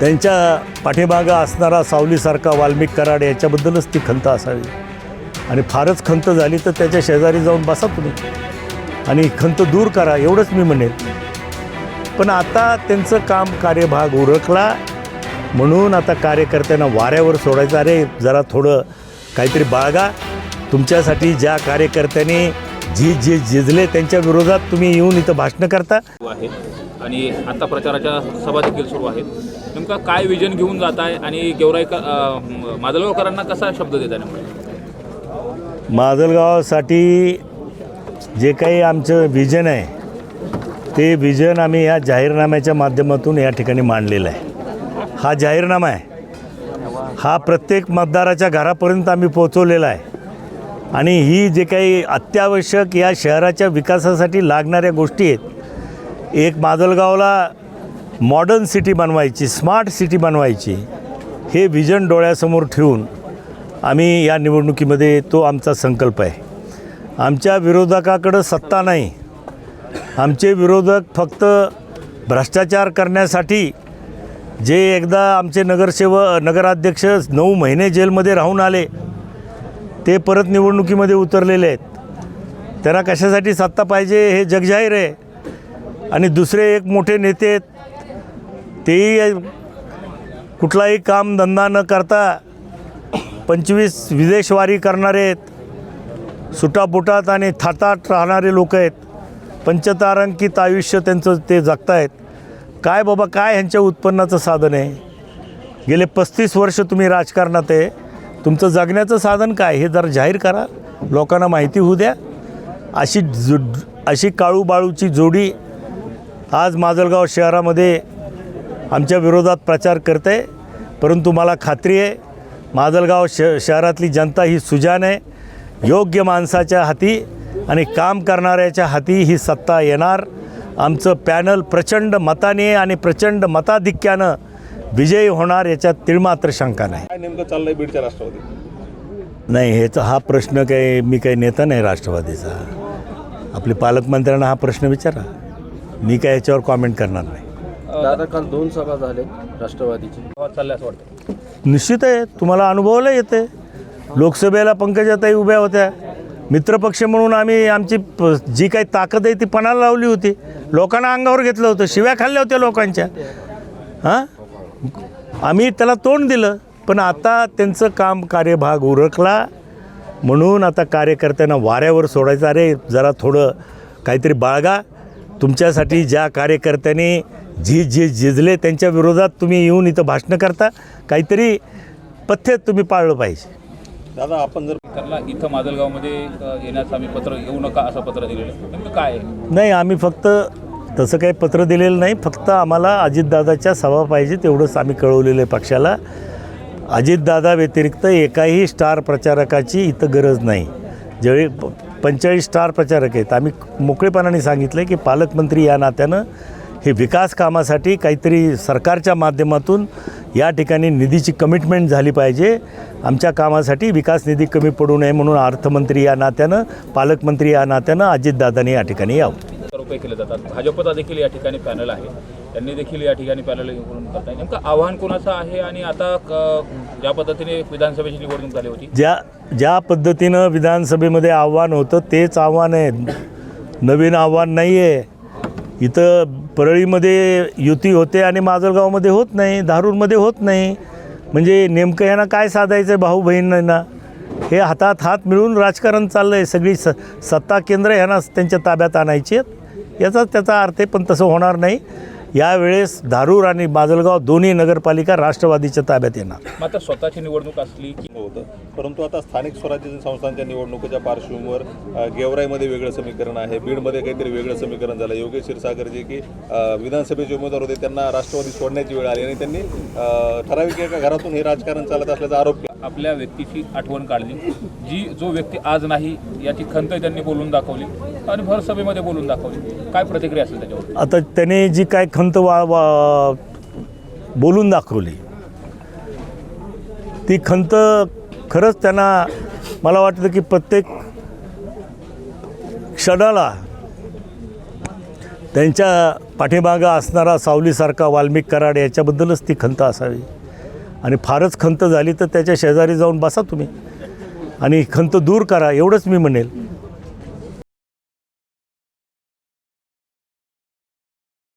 त्यांच्या पाठीमागं असणारा सावलीसारखा वाल्मिक कराड याच्याबद्दलच ती खंत असावी. आणि फारच खंत झाली तर त्याच्या शेजारी जाऊन बसा तुम्ही. आणि खंत दूर करा एवढंच मी म्हणेन. पण आता त्यांचं काम कार्यभाग उरकला. म्हणून आता कार्यकर्त्यांना वाऱ्यावर सोडायचं. अरे जरा थोडं काहीतरी बाळगा. तुमच्यासाठी ज्या कार्यकर्त्यांनी जी जी झिजले त्यांच्या विरोधात तुम्ही येऊन इथं भाषणं करता. आणि आता प्रचाराच्या सभा देखील सुरू आहेत. नेमका काय विजन घेऊन जात आहे आणि गेवराईकर माजलगावकरांना कसा शब्द देत आहे माजलगावासाठी जे काही आमचं विजन आहे ते विजन आम्ही या जाहीरनाम्याच्या माध्यमातून या ठिकाणी मांडलेलं आहे. हा जाहीरनामा आहे. हा प्रत्येक मतदाराच्या घरापर्यंत आम्ही पोचवलेला आहे. आणि ही जे काही अत्यावश्यक या शहराच्या विकासासाठी लागणाऱ्या गोष्टी आहेत एक माजलगावला मॉडर्न सिटी बनवायची स्मार्ट सिटी बनवायची हे विजन डोळ्यासमोर ठेवून आम्ही या निवडणुकीमध्ये तो आमचा संकल्प आहे. आमच्या विरोधकाकडं सत्ता नाही. आमचे विरोधक फक्त भ्रष्टाचार करण्यासाठी जे एकदा आमचे नगरसेवक नगराध्यक्ष नऊ महिने जेलमध्ये राहून आले ते परत निवडणुकीमध्ये उतरलेले आहेत. त्यांना कशासाठी सत्ता पाहिजे हे जगजाहीर आहे. आणि दुसरे एक मोठे नेते आहेत तेही कुठलाही काम धंदा न करता पंचवीस विदेशवारी करणारे आहेत. सुटापुटात आणि थाटात राहणारे लोक आहेत. पंचतारांकित आयुष्य त्यांचं ते जगतायत. काय बाबा काय ह्यांच्या उत्पन्नाचं साधन आहे? गेले पस्तीस वर्ष तुम्ही राजकारणात आहे. तुमचं जगण्याचं साधन काय? हे जरा जाहीर करा. लोकांना माहिती होऊ द्या. अशी जो अशी काळूबाळूची जोडी आज माजलगाव शहरामध्ये आमच्या विरोधात प्रचार करते परंतु मला खात्री आहे माजलगाव श शहरातली जनता ही सुजान आहे. योग्य माणसाच्या हाती आणि काम करणाऱ्याच्या हाती ही सत्ता येणार. आमचं पॅनल प्रचंड मताने आणि प्रचंड मताधिक्यानं विजयी होणार याच्यात तिळमात्र शंका नाही. काय नेमकं चाललंय बीडच्या राष्ट्रवादी? नाही ह्याचा हा प्रश्न काही मी काही नेता नाही राष्ट्रवादीचा. आपले पालकमंत्र्यांना हा प्रश्न विचारा. मी काय याच्यावर कॉमेंट करणार नाही. दादा काल दोन सभा झाले राष्ट्रवादीची. वाटतं निश्चित आहे तुम्हाला अनुभवायला येते. लोकसभेला पंकजाताई उभ्या होत्या. मित्रपक्ष म्हणून आम्ही आमची प जी काही ताकद आहे ती पणाला लावली होती. लोकांना अंगावर घेतलं होतं शिव्या खाल्ल्या होत्या लोकांच्या. हां? आम्ही त्याला तोंड दिलं पण आता त्यांचं काम कार्यभाग उरकला. म्हणून आता कार्यकर्त्यांना वाऱ्यावर सोडायचं. अरे जरा थोडं काहीतरी बाळगा. तुमच्यासाठी ज्या कार्यकर्त्यांनी जी जी झिजले त्यांच्या विरोधात तुम्ही येऊन इथं भाषणं करता काहीतरी पथ्य तुम्ही पाळलं पाहिजे. दादा आपण जर त्यांना इथं माजलगावमध्ये येण्याचं आम्ही पत्र येऊ नका असं पत्र दिलेलं. आहे नेमकं काय आहे? नाही आम्ही फक्त तसं काही पत्र दिलेलं नाही फक्त आम्हाला अजितदादाच्या सभा पाहिजे तेवढंच आम्ही कळवलेलं आहे पक्षाला. अजितदादा व्यतिरिक्त एकाही स्टार प्रचारकाची इथं गरज नाही. ज्यावेळी प पंचेचाळीस स्टार प्रचारक आहेत. आम्ही मोकळेपणाने सांगितलं की पालकमंत्री या नात्यानं हे विकास कामासाठी काहीतरी सरकारच्या माध्यमातून या ठिकाणी निधीची कमिटमेंट झाली पाहिजे. आमच्या कामासाठी विकास निधी कमी पडू नये म्हणून अर्थमंत्री या नात्यानं पालकमंत्री या नात्यानं अजितदादांनी या ठिकाणी यावं. रुपये केले जातात. भाजपचा देखील या ठिकाणी पॅनल आहे. त्यांनी देखील या ठिकाणी पॅनल नेमकं आव्हान कोणाचं आहे आणि आता ज्या पद्धतीने विधानसभेची निवडणूक झाली होती. ज्या ज्या पद्धतीनं विधानसभेमध्ये आव्हान होतं तेच आव्हान आहे नवीन आव्हान नाही आहे इथं परळीमध्ये युती होते आणि माजलगावमध्ये होत नाही धारूरमध्ये होत नाही. म्हणजे नेमकं यांना काय साधायचं आहे भाऊ बहिणींना हे हातात हात मिळून राजकारण चाललं आहे सगळी स सत्ता केंद्र ह्यांना त्यांच्या ताब्यात आणायची आहेत. याचाच त्याचा अर्थ आहे पण तसं होणार नाही. यावेळेस धारूर आणि माजलगाव दोन्ही नगरपालिका राष्ट्रवादीच्या ताब्यात येणार. मात्र स्वतःची निवडणूक असली की होतं परंतु आता स्थानिक स्वराज्य संस्थांच्या निवडणुकीच्या पार्श्वभूमीवर गेवराईमध्ये वेगळं समीकरण आहे बीडमध्ये काहीतरी वेगळं समीकरण झालं. योगेश क्षीरसागर जे की विधानसभेचे उमेदवार होते त्यांना राष्ट्रवादी सोडण्याची वेळ आली आणि त्यांनी ठराविक एका घरातून हे राजकारण चालत असल्याचा आरोप केला. आपल्या व्यक्तीची आठवण काढली. जी जो व्यक्ती आज नाही याची खंत त्यांनी बोलून दाखवली आणि भर सभेमध्ये बोलून दाखवली. काय प्रतिक्रिया असेल त्याच्यावर आता त्याने जी काय खंत वा वा बोलून दाखवली ती खंत खरंच त्यांना मला वाटतं की प्रत्येक क्षणाला त्यांच्या पाठीमागं असणारा सावलीसारखा वाल्मिक कराड याच्याबद्दलच ती खंत असावी. आणि फारच खंत झाली तर त्याच्या शेजारी जाऊन बसा तुम्ही. आणि खंत दूर करा एवढंच मी म्हणेल.